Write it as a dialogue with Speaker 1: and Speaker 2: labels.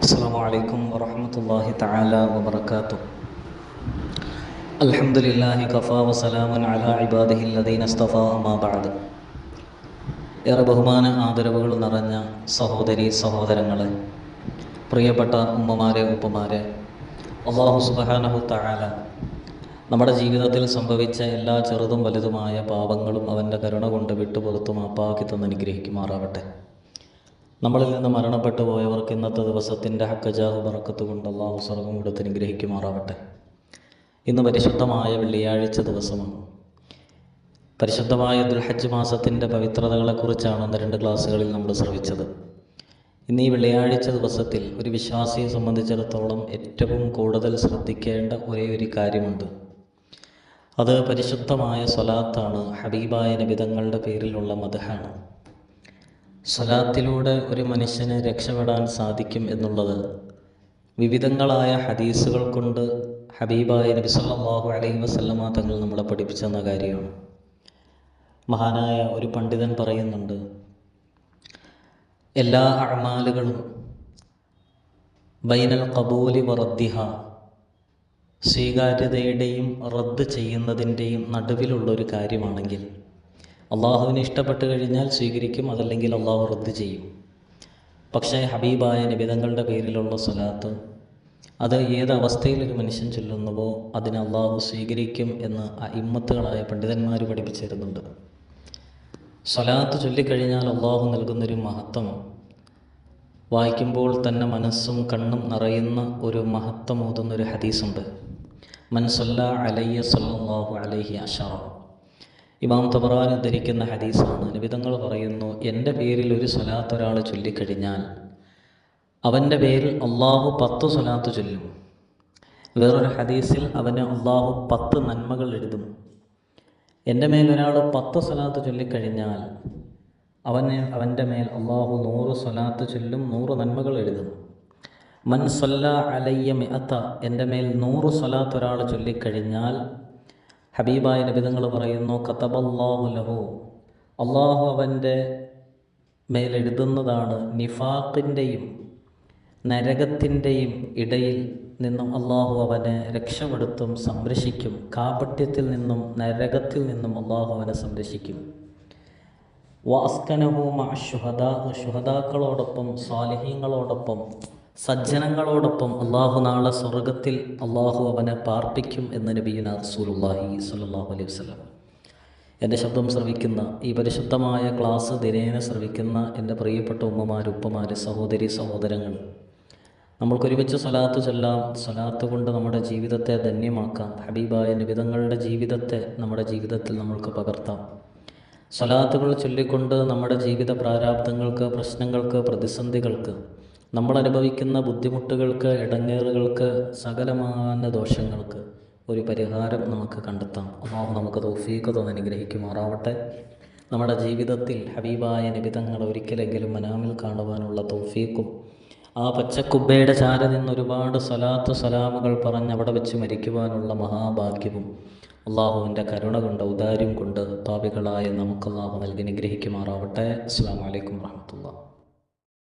Speaker 1: السلام عليكم ورحمة الله تعالى وبركاته الحمد لله كفى وسلام على عباده الذين اصطفى أما بعد ഏറെ ബഹുമാന ആദരവുകൾ നിറഞ്ഞ സഹോദരി സഹോദരങ്ങളെ പ്രിയപ്പെട്ട ഉമ്മമാരെ ഉപ്പമാരെ അള്ളാഹു സുബാനഹു തആല നമ്മുടെ ജീവിതത്തിൽ സംഭവിച്ച എല്ലാ ചെറുതും വലുതുമായ പാപങ്ങളും അവൻ്റെ കരുണ കൊണ്ട് വിട്ടുപുറത്തു മാപ്പാക്കി തന്ന് അനുഗ്രഹിക്കുമാറാവട്ടെ നമ്മളിൽ നിന്ന് മരണപ്പെട്ടു പോയവർക്ക് ഇന്നത്തെ ദിവസത്തിന്റെ ഹക്കജാഹ് പറക്കത്ത് കൊണ്ട് അള്ളാഹു സ്വർഗം കൊടുത്ത് അനുഗ്രഹിക്കുമാറാവട്ടെ. ഇന്ന് പരിശുദ്ധമായ വെള്ളിയാഴ്ച ദിവസമാണ്. പരിശുദ്ധമായ ദുൽഹജ്ജ് മാസത്തിന്റെ പവിത്രതകളെക്കുറിച്ചാണ് ഇന്ന് രണ്ട് ക്ലാസ്സുകളിൽ നമ്മൾ ശ്രവിച്ചത്. ഇന്ന് ഈ വെള്ളിയാഴ്ച ദിവസത്തിൽ ഒരു വിശ്വാസിയെ സംബന്ധിച്ചിടത്തോളം ഏറ്റവും കൂടുതൽ ശ്രദ്ധിക്കേണ്ട ഒരേ ഒരു കാര്യമുണ്ട്. അത് പരിശുദ്ധമായ സ്വലാത്താണ് ഹബീബായ നബിതങ്ങളുടെ പേരിലുള്ള മതഹാണ് സ്വലാത്തിലൂടെ ഒരു മനുഷ്യന് രക്ഷപ്പെടാൻ സാധിക്കും എന്നുള്ളത് വിവിധങ്ങളായ ഹദീസുകൾ കൊണ്ട് ഹബീബായ നബി സല്ലല്ലാഹു അലൈഹി വസല്ലമ തങ്ങൾ നമ്മളെ പഠിപ്പിച്ചെന്ന കാര്യമാണ്. മഹാനായ ഒരു പണ്ഡിതൻ പറയുന്നുണ്ട് എല്ലാ അഴമാലുകളും ബൈനൽ കബൂലി വറദ്ദിഹ സ്വീകാര്യതയുടെയും റദ്ദ് ചെയ്യുന്നതിന്റെയും നടുവിലുള്ള ഒരു കാര്യമാണെങ്കിൽ അള്ളാഹുവിന് ഇഷ്ടപ്പെട്ട് കഴിഞ്ഞാൽ സ്വീകരിക്കും അതല്ലെങ്കിൽ അള്ളാഹു റദ്ദ് ചെയ്യും. പക്ഷേ ഹബീബായ നിബിതങ്ങളുടെ പേരിലുള്ള സ്വലാത്ത് അത് ഏത് ഒരു മനുഷ്യൻ ചൊല്ലുന്നുവോ അതിനെ അള്ളാഹു സ്വീകരിക്കും എന്ന് ആ ഇമ്മത്തുകളായ പണ്ഡിതന്മാർ പഠിപ്പിച്ചിരുന്നുണ്ട്. സ്വലാത്ത് ചൊല്ലിക്കഴിഞ്ഞാൽ അള്ളാഹു നൽകുന്നൊരു മഹത്വം വായിക്കുമ്പോൾ തന്നെ മനസ്സും കണ്ണും നിറയുന്ന ഒരു മഹത്വം ഓതുന്നൊരു ഹദീസുണ്ട്. മൻസല്ല അലയ്യ സല്ലാഹു അലഹി അഷാ ഇമാം തബറാൻ ധരിക്കുന്ന ഹദീസാണ്. നിബിതങ്ങൾ പറയുന്നു എന്റെ പേരിൽ ഒരു സ്വലാത്ത് ഒരാൾ ചൊല്ലിക്കഴിഞ്ഞാൽ അവന്റെ പേരിൽ അള്ളാഹു പത്ത് സ്വലാത്ത് ചൊല്ലും. വേറൊരു ഹദീസിൽ അവന് അള്ളാഹു പത്ത് നന്മകൾ എഴുതും. എന്റെ മേൽ ഒരാൾ പത്ത് സ്വലാത്ത് ചൊല്ലിക്കഴിഞ്ഞാൽ അവന് അവന്റെ മേൽ അള്ളാഹു നൂറ് സ്വലാത്ത് ചൊല്ലും നൂറ് നന്മകൾ എഴുതും. മൻ സൊല്ല അലയ്യ മിഅത്ത എന്റെ മേൽ നൂറ് സ്വലാത്ത് ഒരാൾ ചൊല്ലിക്കഴിഞ്ഞാൽ ഹബീബായ നബിതങ്ങൾ പറയുന്നു കത്തബല്ലാഹു ലഹു. അള്ളാഹു അവന്റെ മേലെഴുതുന്നതാണ് നിഫാഖിന്റെയും നരകത്തിന്റെയും ഇടയിൽ നിന്നും അള്ളാഹു അവനെ രക്ഷപ്പെടുത്തും സംരക്ഷിക്കും. കാപട്യത്തിൽ നിന്നും നരകത്തിൽ നിന്നും അള്ളാഹു അവനെ സംരക്ഷിക്കും. വാസ്കനഹുമ ഷുഹദാ ഷുഹദാക്കളോടൊപ്പം സ്വാലിഹീങ്ങളോടൊപ്പം സജ്ജനങ്ങളോടൊപ്പം അള്ളാഹു നാളെ സ്വർഗത്തിൽ അള്ളാഹു അവനെ പാർപ്പിക്കും എന്ന് നബീന റസൂലുല്ലാഹി സ്വല്ലല്ലാഹു അലൈഹി വസ്ലം എന്റെ ശബ്ദം ശ്രവിക്കുന്ന ഈ പരിശുദ്ധമായ ക്ലാസ് ദിനേന ശ്രവിക്കുന്ന എന്റെ പ്രിയപ്പെട്ട ഉമ്മമാർ ഉപ്പമാർ സഹോദരി സഹോദരങ്ങൾ. നമ്മൾക്കൊരുമിച്ച് സ്വലാത്ത് ചൊല്ലാം സ്വലാത്ത് കൊണ്ട് നമ്മുടെ ജീവിതത്തെ ധന്യമാക്കാം. ഹബീബായ നിബിതങ്ങളുടെ ജീവിതത്തെ നമ്മുടെ ജീവിതത്തിൽ നമ്മൾക്ക് പകർത്താം. സ്വലാത്തുകൾ ചൊല്ലിക്കൊണ്ട് നമ്മുടെ ജീവിത പ്രാരാബ്ദങ്ങൾക്ക് പ്രശ്നങ്ങൾക്ക് പ്രതിസന്ധികൾക്ക് നമ്മൾ അനുഭവിക്കുന്ന ബുദ്ധിമുട്ടുകൾക്ക് ഇടങ്ങേറുകൾക്ക് സകലമാന ദോഷങ്ങൾക്ക് ഒരു പരിഹാരം നമുക്ക് കണ്ടെത്താം. അള്ളാഹു നമുക്ക് തൗഫീഖ് തന്നെ അനുഗ്രഹിക്കുമാറാവട്ടെ. നമ്മുടെ ജീവിതത്തിൽ ഹബീബായ നിബിതങ്ങൾ ഒരിക്കലെങ്കിലും മനാമിൽ കാണുവാനുള്ള തൗഫീഖും ആ പച്ചക്കുബ്ബയുടെ ചാര നിന്ന് ഒരുപാട് സ്വലാത്ത് സലാമുകൾ പറഞ്ഞ് അവിടെ വെച്ച് മരിക്കുവാനുള്ള മഹാഭാഗ്യവും അള്ളാഹുവിന്റെ കരുണ കൊണ്ട് ഔദാര്യം കൊണ്ട് പാപികളായ നമുക്ക് അള്ളാഹു നൽകി നിഗ്രഹിക്കുമാറാവട്ടെ അസ്സാം വലൈക്കും വാഹമത്തുള്ള